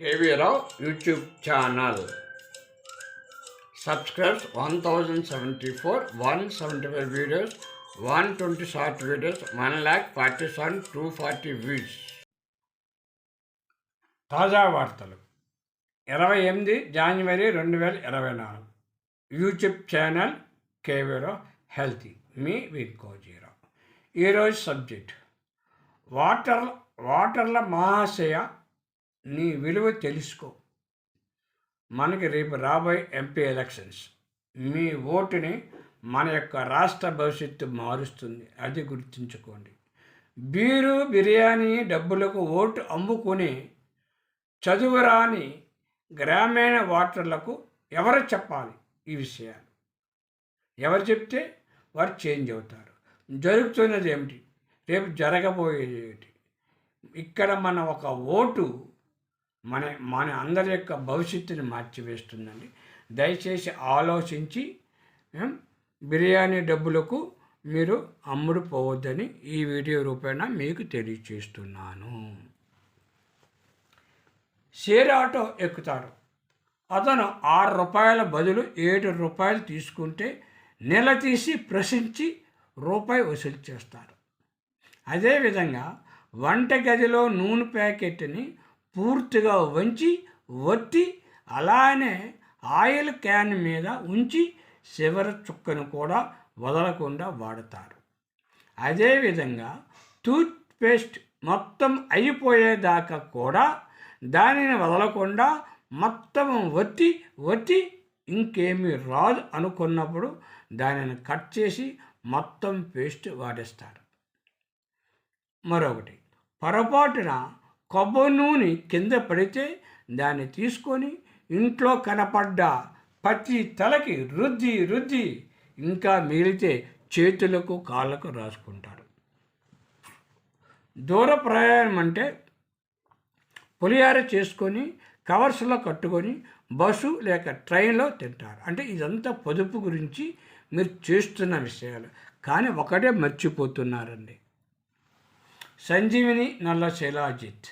KV Rao YouTube channel. Subscribes one thousand seventy four one seventy five videos one twenty short videos one lakh forty seven two forty views. తాజా వార్తలు. ఇరవై ఎనిమిది జనవరి రెండు వేల ఇరవై నాలుగు. యూట్యూబ్ ఛానల్ కేవీరో హెల్తీ మీ వింకోజీరావు ఈరోజు సబ్జెక్ట్. వాటర్ వాటర్ల మహాశయ నీ విలువ తెలుసుకో. మనకి రేపు రాబోయే ఎంపీ ఎలక్షన్స్. మీ ఓటుని మన యొక్క రాష్ట్ర భవిష్యత్తు మారుస్తుంది. అది గుర్తుంచుకోండి. బీరు బిర్యానీ డబ్బులకు ఓటు అమ్ముకుని చదువురాని గ్రామీణ ఓటర్లకు ఎవరు చెప్పాలి ఈ విషయాలు? ఎవరు చెప్తే వారు చేంజ్ అవుతారు. జరుగుతున్నది ఏమిటి? రేపు జరగబోయేది ఏమిటి? ఇక్కడ మన ఒక ఓటు మన మన అందరి యొక్క భవిష్యత్తుని మార్చివేస్తుందండి. దయచేసి ఆలోచించి బిర్యానీ డబ్బులకు మీరు అమ్ముడు పోవద్దని ఈ వీడియో రూపేణ మీకు తెలియచేస్తున్నాను షేర్ ఆటో ఎక్కుతారు. అతను ఆరు రూపాయల బదులు ఏడు రూపాయలు తీసుకుంటే నెల తీసి ప్రశ్నించి రూపాయి వసూలు చేస్తారు. అదేవిధంగా వంట గదిలో నూనె ప్యాకెట్ని పూర్తిగా వంచి వత్తి అలానే ఆయిల్ క్యాన్ మీద ఉంచి చివరి చుక్కను కూడా వదలకుండా వాడతారు. అదేవిధంగా టూత్ పేస్ట్ మొత్తం అయిపోయేదాకా కూడా దానిని వదలకుండా మొత్తం వత్తి వత్తి ఇంకేమీ రాదు అనుకున్నప్పుడు దానిని కట్ చేసి మొత్తం పేస్ట్ వాడేస్తారు. మరొకటి పొరపాటున కొబ్బరి నూనె కింద పడితే దాన్ని తీసుకొని ఇంట్లో కనపడ్డ ప్రతి తలకి రుద్ది రుద్ది ఇంకా మిగిలితే చేతులకు కాళ్ళకు రాసుకుంటారు దూర ప్రయాణం అంటే పులిహార చేసుకొని కవర్స్లో కట్టుకొని బస్సు లేక ట్రైన్లో తింటారు. అంటే ఇదంతా పొదుపు గురించి మీరు చేస్తున్న విషయాలు. కానీ ఒకటే మర్చిపోతున్నారండి. సంజీవిని నల్ల శైలాజిత్.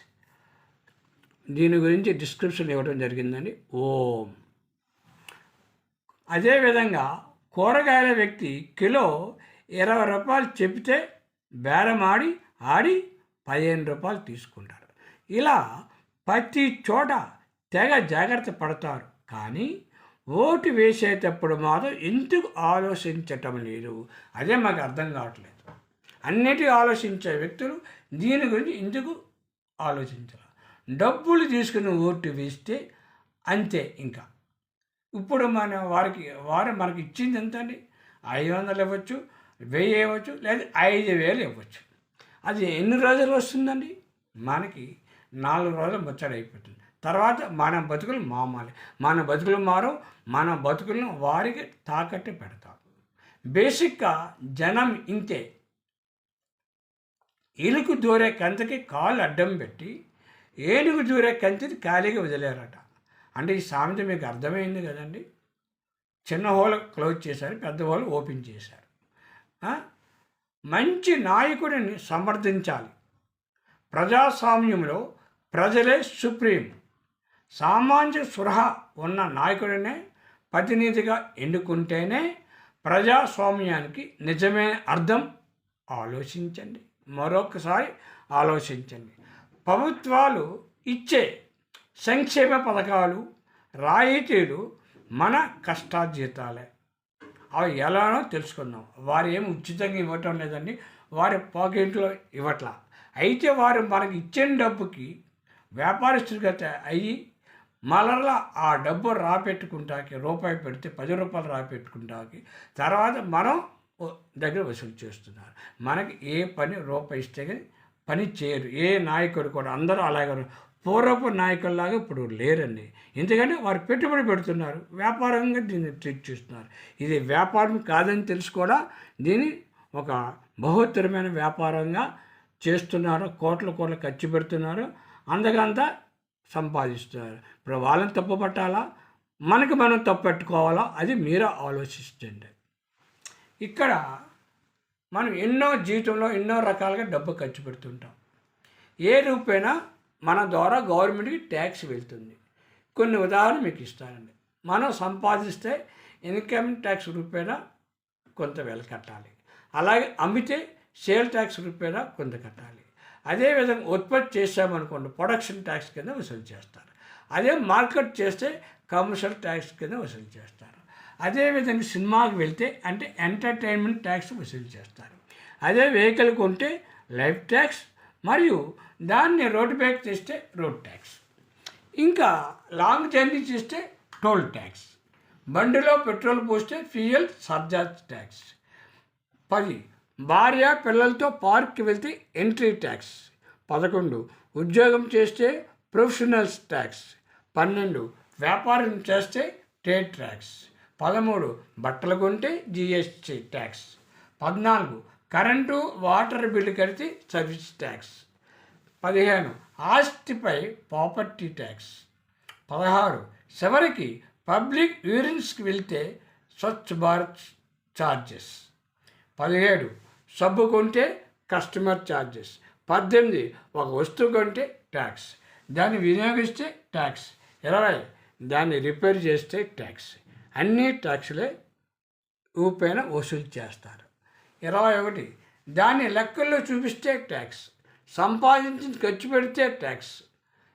దీని గురించి డిస్క్రిప్షన్ ఇవ్వడం జరిగిందండి. ఓం. అదేవిధంగా కూరగాయల వ్యక్తి కిలో ఇరవై రూపాయలు చెప్తే బేరమాడి ఆడి పదిహేను రూపాయలు తీసుకుంటారు. ఇలా ప్రతి చోట తెగ జాగ్రత్త పడతారు. కానీ ఓటు వేసేటప్పుడు మాత్రం ఎందుకు ఆలోచించటం లేదు? అదే మాకు అర్థం కావట్లేదు. అన్నిటి ఆలోచించే వ్యక్తులు దీని గురించి ఎందుకు ఆలోచించాలి? డబ్బులు తీసుకుని ఓటు వేస్తే అంతే ఇంకా. ఇప్పుడు మన వారికి వారు మనకి ఇచ్చింది ఎంత అండి ఐదు వందలు ఇవ్వచ్చు వెయ్యి ఇవ్వచ్చు లేదా ఐదు వేలు ఇవ్వచ్చు. అది ఎన్ని రోజులు వస్తుందండి? మనకి నాలుగు రోజులు ముచ్చడి అయిపోతుంది. తర్వాత మన బతుకులు మామాలి. మన బతుకులు మారు మన బతుకులను వారికి తాకట్టు పెడతాం. బేసిక్గా జనం ఇంతే. ఇలుకు దూరే కంతకి కాలు అడ్డం పెట్టి ఏనుగు దూరే కంతిని ఖాళీగా వదిలేరట. అంటే ఈ సామెత మీకు అర్థమైంది కదండి? చిన్న హోల్ క్లోజ్ చేశారు పెద్ద హోల్ ఓపెన్ చేశారు. మంచి నాయకుడిని సమర్థించాలి. ప్రజాస్వామ్యంలో ప్రజలే సుప్రీం. సామాన్య సురహ ఉన్న నాయకుడినే ప్రతినిధిగా ఎన్నుకుంటేనే ప్రజాస్వామ్యానికి నిజమైన అర్థం. ఆలోచించండి. మరొకసారి ఆలోచించండి. ప్రభుత్వాలు ఇచ్చే సంక్షేమ పథకాలు రాయితీలు మన కష్టార్జితాలే. అవి ఎలానో తెలుసుకుందాం. వారు ఏమి ఉచితంగా ఇవ్వటం లేదండి. వారి పాకెట్లో ఇవ్వట్లా. అయితే వారు మనకి ఇచ్చిన డబ్బుకి వ్యాపారస్తులుగా అయ్యి మళ్ళా ఆ డబ్బు రాపెట్టుకుంటాకి రూపాయి పెడితే పది రూపాయలు రాపెట్టుకుంటాకి తర్వాత మనం దగ్గర వసూలు చేస్తున్నారు. మనకి ఏ పని రూపాయి ఇస్తే కానీ పని చేయరు. ఏ నాయకుడు కూడా అందరూ అలాగే పూర్వపు నాయకుల్లాగా ఇప్పుడు లేరండి. ఎందుకంటే వారు పెట్టుబడి పెడుతున్నారు. వ్యాపారంగా దీన్ని ట్రీట్ చేస్తున్నారు. ఇది వ్యాపారం కాదని తెలిసి కూడా దీన్ని ఒక బహుత్తరమైన వ్యాపారంగా చేస్తున్నారు. కోట్ల కోట్లు ఖర్చు పెడుతున్నారు. అందకంతా సంపాదిస్తున్నారు. ఇప్పుడు వాళ్ళని తప్పు పట్టాలా మనకి మనం తప్పు పెట్టుకోవాలా? అది మీరే ఆలోచించండి ఇక్కడ మనం ఎన్నో జీవితంలో ఎన్నో రకాలుగా డబ్బు ఖర్చు పెడుతుంటాం. ఏ రూపైనా మన ద్వారా గవర్నమెంట్కి ట్యాక్స్ వెళ్తుంది. కొన్ని ఉదాహరణ మీకు ఇస్తానండి. మనం సంపాదిస్తే ఇన్కమ్ ట్యాక్స్ రూపేణా కొంత వెల కట్టాలి. అలాగే అమ్మితే సేల్ ట్యాక్స్ రూపేణా కొంత కట్టాలి. అదేవిధంగా ఉత్పత్తి చేసామనుకోండి ప్రొడక్షన్ ట్యాక్స్ కింద వసూలు చేస్తారు. అదే మార్కెట్ చేస్తే కమర్షియల్ ట్యాక్స్ కింద వసూలు చేస్తారు. అదేవిధంగా సినిమాకి వెళ్తే అంటే ఎంటర్టైన్మెంట్ ట్యాక్స్ వసూలు చేస్తారు. అదే వెహికల్ కొంటే లైఫ్ ట్యాక్స్ మరియు దాన్ని రోడ్ బ్యాక్ చేస్తే రోడ్ ట్యాక్స్. ఇంకా లాంగ్ జర్నీ చేస్తే టోల్ ట్యాక్స్. బండిలో పెట్రోల్ పోస్తే ఫ్యూయల్ సర్జార్జ్ ట్యాక్స్. పది భార్య పిల్లలతో పార్క్కి వెళ్తే ఎంట్రీ ట్యాక్స్. పదకొండు ఉద్యోగం చేస్తే ప్రొఫెషనల్స్ ట్యాక్స్. పన్నెండు వ్యాపారం చేస్తే ట్రేడ్ ట్యాక్స్. పదమూడు బట్టలు కొంటే జిఎస్టి ట్యాక్స్ పద్నాలుగు కరెంటు వాటర్ బిల్లు కడితే సర్వీస్ ట్యాక్స్ పదిహేను ఆస్తిపై ప్రాపర్టీ ట్యాక్స్ పదహారు చివరికి పబ్లిక్ యూరిన్స్కి వెళ్తే స్వచ్ఛ భారత్ ఛార్జెస్ పదిహేడు సబ్బు కొంటే కస్టమర్ ఛార్జెస్ పద్దెనిమిది ఒక వస్తువు కొంటే ట్యాక్స్ దాన్ని వినియోగిస్తే ట్యాక్స్ ఇరవై దాన్ని రిపేర్ చేస్తే ట్యాక్స్ అన్ని ట్యాక్సులే ఊపైన వసూలు చేస్తారు. ఇరవై ఒకటి దాన్ని లెక్కల్లో చూపిస్తే ట్యాక్స్ సంపాదించి ఖర్చు పెడితే ట్యాక్స్.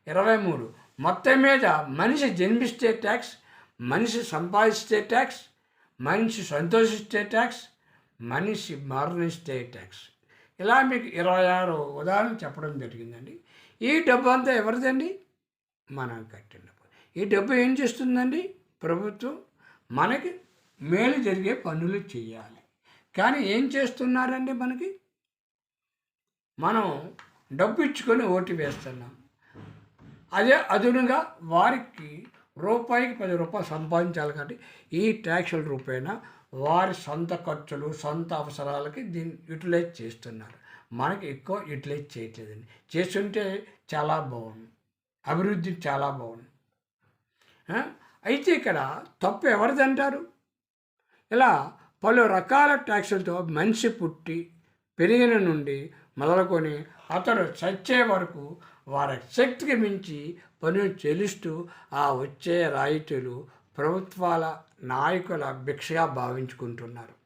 ఇరవై మూడు మొత్తం మీద మనిషి జన్మిస్తే ట్యాక్స్ మనిషి సంపాదిస్తే ట్యాక్స్ మనిషి సంతోషిస్తే ట్యాక్స్ మనిషి మరణిస్తే ట్యాక్స్. ఇలా మీకు ఇరవై ఆరు ఉదాహరణ చెప్పడం జరిగిందండి. ఈ డబ్బు అంతా ఎవరిదండి? మనం కట్టిన ఈ డబ్బు ఏం చేస్తుందండి? ప్రభుత్వం మనకి మేలు జరిగే పనులు చేయాలి కానీ ఏం చేస్తున్నారండి మనకి? మనం డబ్బు ఇచ్చుకొని ఓటు వేస్తున్నాం. అదే అదునుగా వారికి రూపాయికి పది రూపాయలు సంపాదించాలి కాబట్టి ఈ ట్యాక్సుల రూపేణా వారి సొంత ఖర్చులు సొంత అవసరాలకి దీన్ని యూటిలైజ్ చేస్తున్నారు. మనకి ఎక్కువ యూటిలైజ్ చేయట్లేదండి. చేస్తుంటే చాలా బాగుంది. అభివృద్ధి చాలా బాగుంది. అయితే ఇక్కడ తప్పు ఎవరిదంటారు ఇలా పలు రకాల ట్యాక్సులతో మనిషి పుట్టి పెరిగిన నుండి మొదలుకొని అతడు చచ్చే వరకు వారి శక్తికి మించి పనులు చెల్లిస్తూ ఆ వచ్చే రాయితీలు ప్రభుత్వాల నాయకుల భిక్షగా భావించుకుంటున్నారు.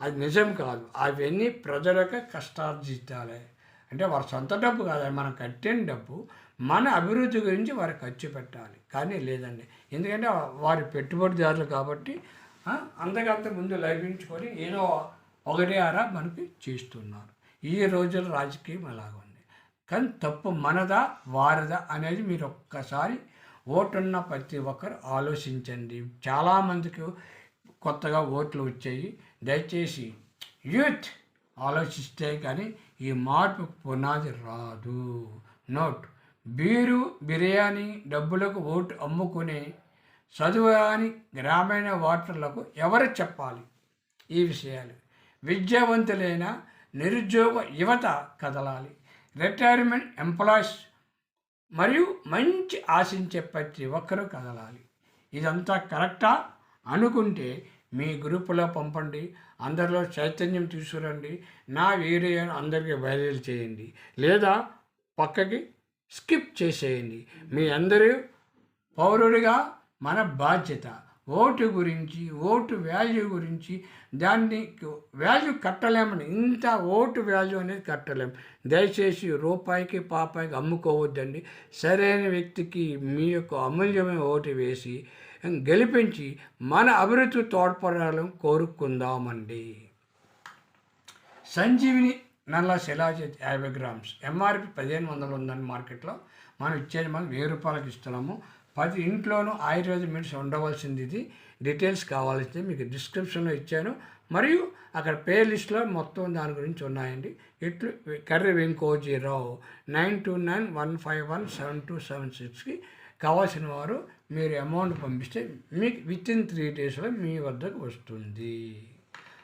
అది నిజం కాదు. అవన్నీ ప్రజలకు కష్టార్జితాలే. అంటే వారి సొంత డబ్బు కాదు. మనం కట్టిన డబ్బు. మన అభివృద్ధి గురించి వారు ఖర్చు పెట్టాలి. కానీ లేదండి. ఎందుకంటే వారి పెట్టుబడిదారులు కాబట్టి అంతకంత ముందు లభించుకొని ఏదో ఒకటి అరా మనకి చేస్తున్నారు. ఈ రోజుల రాజకీయం అలాగ ఉంది. కానీ తప్పు మనదా వారిదా అనేది మీరు ఒక్కసారి ఓటున్న ప్రతి ఒక్కరు ఆలోచించండి. చాలామందికి కొత్తగా ఓట్లు వచ్చాయి. దయచేసి యూత్ ఆలోచిస్తే కానీ ఈ మార్పు పునాది రాదు. నోట్. బీరు బిర్యానీ డబ్బులకు ఓటు అమ్ముకునే చదువురాని గ్రామీణ ఓటర్లకు ఎవరు చెప్పాలి? ఈ విషయాలు విద్యావంతులైన నిరుద్యోగ యువత కదలాలి. రిటైర్మెంట్ ఎంప్లాయీస్ మరియు మంచి ఆశించే ప్రతి ఒక్కరూ కదలాలి. ఇదంతా కరెక్టా? అనుకుంటే మీ గ్రూపులో పంపండి. అందరిలో చైతన్యం తీసుకురండి. నా వీడియోను అందరికీ వైరల్ చేయండి. లేదా పక్కకి స్కిప్ చేసేయండి. మీ అందరూ పౌరుడిగా మన బాధ్యత ఓటు గురించి ఓటు వాల్యూ గురించి దాన్ని వాల్యూ కట్టలేమని ఇంత ఓటు వాల్యూ అనేది కట్టలేము దయచేసి రూపాయికి పాపాయికి అమ్ముకోవద్దండి. సరైన వ్యక్తికి మీ యొక్క అమూల్యమైన ఓటు వేసి గెలిపించి మన అభివృద్ధి తోడ్పడాలని కోరుకుందామండి. సంజీవిని నల్ల శిలాజిత్ యాభై గ్రామ్స్. ఎంఆర్పి పదిహేను వందలు ఉందని మార్కెట్లో మనం ఇచ్చేది మనం వెయ్యి రూపాయలకి ఇస్తున్నాము. పది ఇంట్లోనూ ఆయుర్వేద మెడిసిన్ ఉండవలసింది ఇది. డీటెయిల్స్ కావాల్సింది మీకు డిస్క్రిప్షన్లో ఇచ్చాను. మరియు అక్కడ పే లిస్ట్లో మొత్తం దాని గురించి ఉన్నాయండి. ఇట్లు Kurri Venkoji Rao nine two nine one five one seven two seven సిక్స్కి కావాల్సిన వారు మీరు అమౌంట్ పంపిస్తే మీకు విత్ ఇన్ త్రీ డేస్లో మీ వద్దకు వస్తుంది.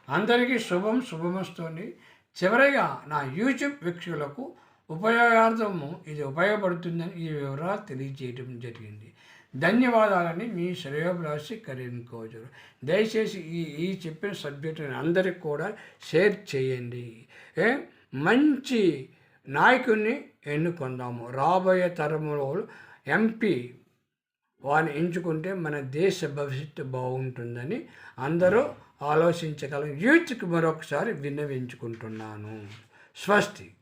అందరికీ శుభం శుభమస్తోంది చివరిగా నా యూట్యూబ్ వీక్షకులకు ఉపయోగార్థము ఇది ఉపయోగపడుతుందని ఈ వివరాలు తెలియజేయడం జరిగింది. ధన్యవాదాలని మీ శ్రేయోభిలాషి కరీంకోజరు దయచేసి ఈ ఈ చెప్పిన సబ్జెక్టుని అందరికి కూడా షేర్ చేయండి. ఏ? మంచి నాయకుడిని ఎన్నుకుందాము. రాబోయే తరములో ఎంపీ వారిని ఎంచుకుంటే మన దేశ భవిష్యత్తు బాగుంటుందని అందరూ ఆలోచించగలం. యూత్కి మరొకసారి విన్నవించుకుంటున్నాను. స్వస్తి.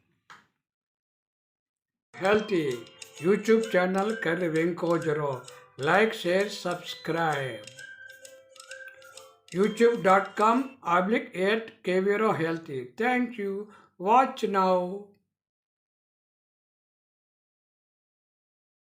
Healthy YouTube channel curry వెంకోజరో. Like share subscribe YouTube dot com oblique 8 kvero healthy. Thank you. Watch now.